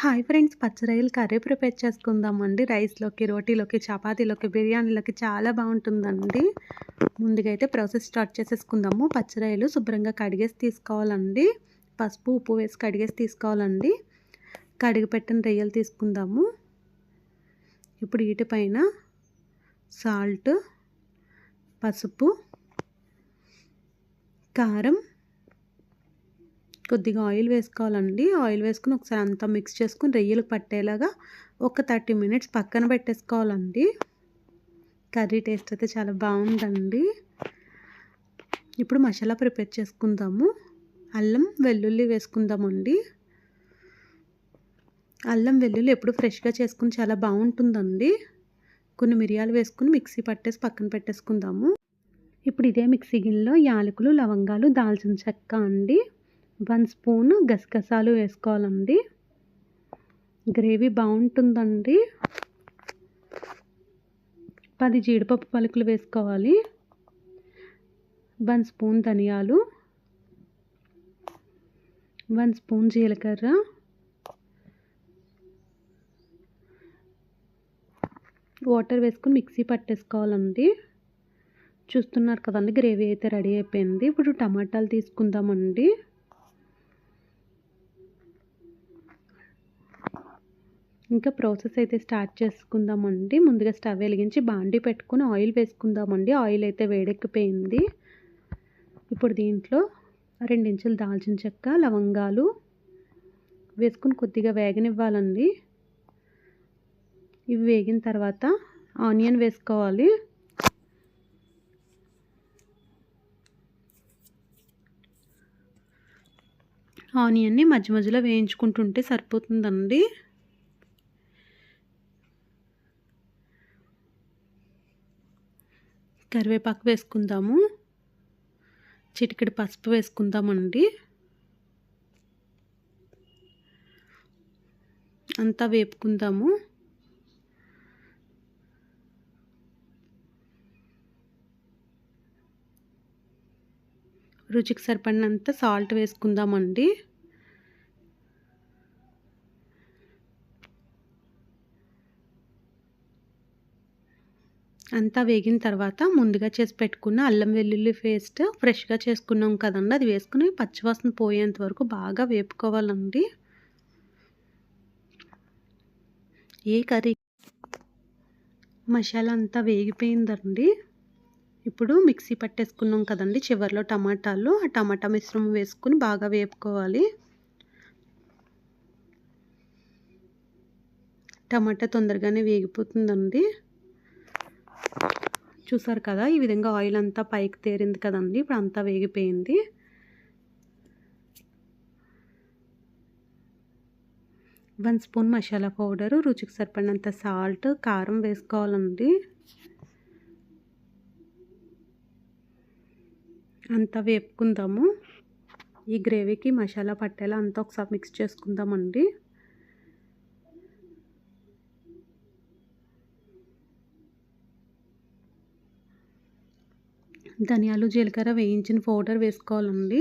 Hi friends పచ్చరాయలు curry prepare చేసుకుందామండి. రైస్లోకి రోటీలోకి చపాతీలోకి బిర్యానీలోకి చాలా బాగుంటుందండి. ముందుగా అయితే ప్రాసెస్ స్టార్ట్ చేసేసుకుందాము. పచ్చరాయలు శుభ్రంగా కడిగేసి తీసుకోవాలండి. పసుపు ఉప్పు వేసి కడిగేసి తీసుకోవాలండి. కడిగి పెట్టిన రొయ్యలు తీసుకుందాము. ఇప్పుడు వీటిపైన సాల్ట్ పసుపు కారం కొద్దిగా ఆయిల్ వేసుకోవాలండి. ఆయిల్ వేసుకుని ఒకసారి అంతా మిక్స్ చేసుకుని రొయ్యలు పట్టేలాగా ఒక థర్టీ మినిట్స్ పక్కన పెట్టేసుకోవాలండి. కర్రీ టేస్ట్ అయితే చాలా బాగుందండి. ఇప్పుడు మసాలా ప్రిపేర్ చేసుకుందాము. అల్లం వెల్లుల్లి వేసుకుందామండి. అల్లం వెల్లుల్లి ఎప్పుడు ఫ్రెష్గా చేసుకుని చాలా బాగుంటుందండి. కొన్ని మిరియాలు వేసుకుని మిక్సీ పట్టేసి పక్కన పెట్టేసుకుందాము. ఇప్పుడు ఇదే మిక్సీ గిన్నెలో యాలకులు లవంగాలు దాల్చిన చెక్క అండి. వన్ స్పూన్ గసగసాలు వేసుకోవాలండి. గ్రేవీ బాగుంటుందండి. పది జీడిపప్పు పలుకులు వేసుకోవాలి. వన్ స్పూన్ ధనియాలు. వన్ స్పూన్ జీలకర్ర. వాటర్ వేసుకుని మిక్సీ పట్టేసుకోవాలండి. చూస్తున్నారు కదండి గ్రేవీ అయితే రెడీ అయిపోయింది. ఇప్పుడు టమాటాలు తీసుకుందామండి. ఇంకా ప్రాసెస్ అయితే స్టార్ట్ చేసుకుందామండి. ముందుగా స్టవ్ వెలిగించి బాండి పెట్టుకుని ఆయిల్ వేసుకుందామండి. ఆయిల్ అయితే వేడెక్కిపోయింది. ఇప్పుడు దీంట్లో రెండించులు దాల్చిన చెక్క లవంగాలు వేసుకుని కొద్దిగా వేగనివ్వాలండి. ఇవి వేగిన తర్వాత ఆనియన్ వేసుకోవాలి. ఆనియన్ని మధ్య మధ్యలో వేయించుకుంటుంటే సరిపోతుందండి. కరివేపాకు వేసుకుందాము. చిటికెడు పసుపు వేసుకుందామండి. అంతా వేపుకుందాము. రుచికి సరిపడినంత సాల్ట్ వేసుకుందామండి. అంతా వేగిన తర్వాత ముందుగా చేసి పెట్టుకున్న అల్లం వెల్లుల్లి పేస్ట్ ఫ్రెష్గా చేసుకున్నాం కదండి. అది వేసుకుని పచ్చివాసన పోయేంత వరకు బాగా వేపుకోవాలండి. ఏ కర్రీ? మసాలా అంతా వేగిపోయిందండి. ఇప్పుడు మిక్సీ పట్టేసుకున్నాం కదండి. చివరిలో టమాటాలు ఆ టమాటా మిశ్రమం వేసుకుని బాగా వేపుకోవాలి. టమాటా తొందరగానే వేగిపోతుందండి. చూసారు కదా ఈ విధంగా ఆయిల్ అంతా పైకి తేరింది కదండి ఇప్పుడు అంతా వేగిపోయింది. వన్ స్పూన్ మసాలా పౌడరు రుచికి సరిపడినంత సాల్ట్ కారం వేసుకోవాలండి. అంతా వేపుకుందాము. ఈ గ్రేవీకి మసాలా పట్టేలా అంతా ఒకసారి మిక్స్ చేసుకుందామండి. ధనియాలు జీలకర్ర వేయించిన పౌడర్ వేసుకోవాలండి.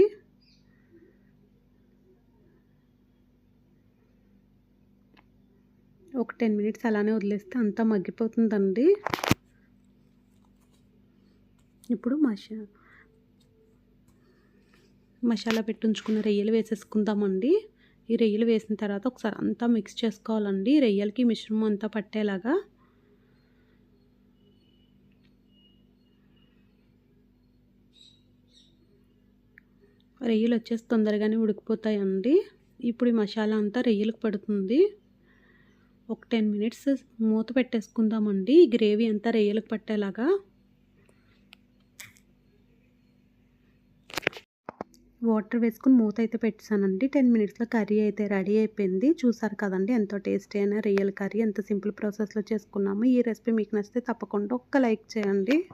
ఒక టెన్ మినిట్స్ అలానే వదిలేస్తే అంతా మగ్గిపోతుందండి. ఇప్పుడు మషా మసాలా పెట్టుంచుకున్న రొయ్యలు వేసేసుకుందామండి. ఈ రొయ్యలు వేసిన తర్వాత ఒకసారి అంతా మిక్స్ చేసుకోవాలండి. రొయ్యలకి మిశ్రమం అంతా పట్టేలాగా రొయ్యలు వచ్చేసి తొందరగానే ఉడికిపోతాయండి. ఇప్పుడు ఈ మసాలా అంతా రొయ్యలకు పడుతుంది. ఒక టెన్ మినిట్స్ మూత పెట్టేసుకుందామండి. ఈ గ్రేవీ అంతా రొయ్యలకు పట్టేలాగా. వాటర్ వేసుకుని మూత అయితే పెట్టానండి టెన్ మినిట్స్లో కర్రీ అయితే రెడీ అయిపోయింది. చూసారు కదండి ఎంతో టేస్టీ అయిన రొయ్యల కర్రీ. ఎంత సింపుల్ ప్రాసెస్లో చేసుకున్నాము. ఈ రెసిపీ మీకు నచ్చితే తప్పకుండా ఒక్క లైక్ చేయండి.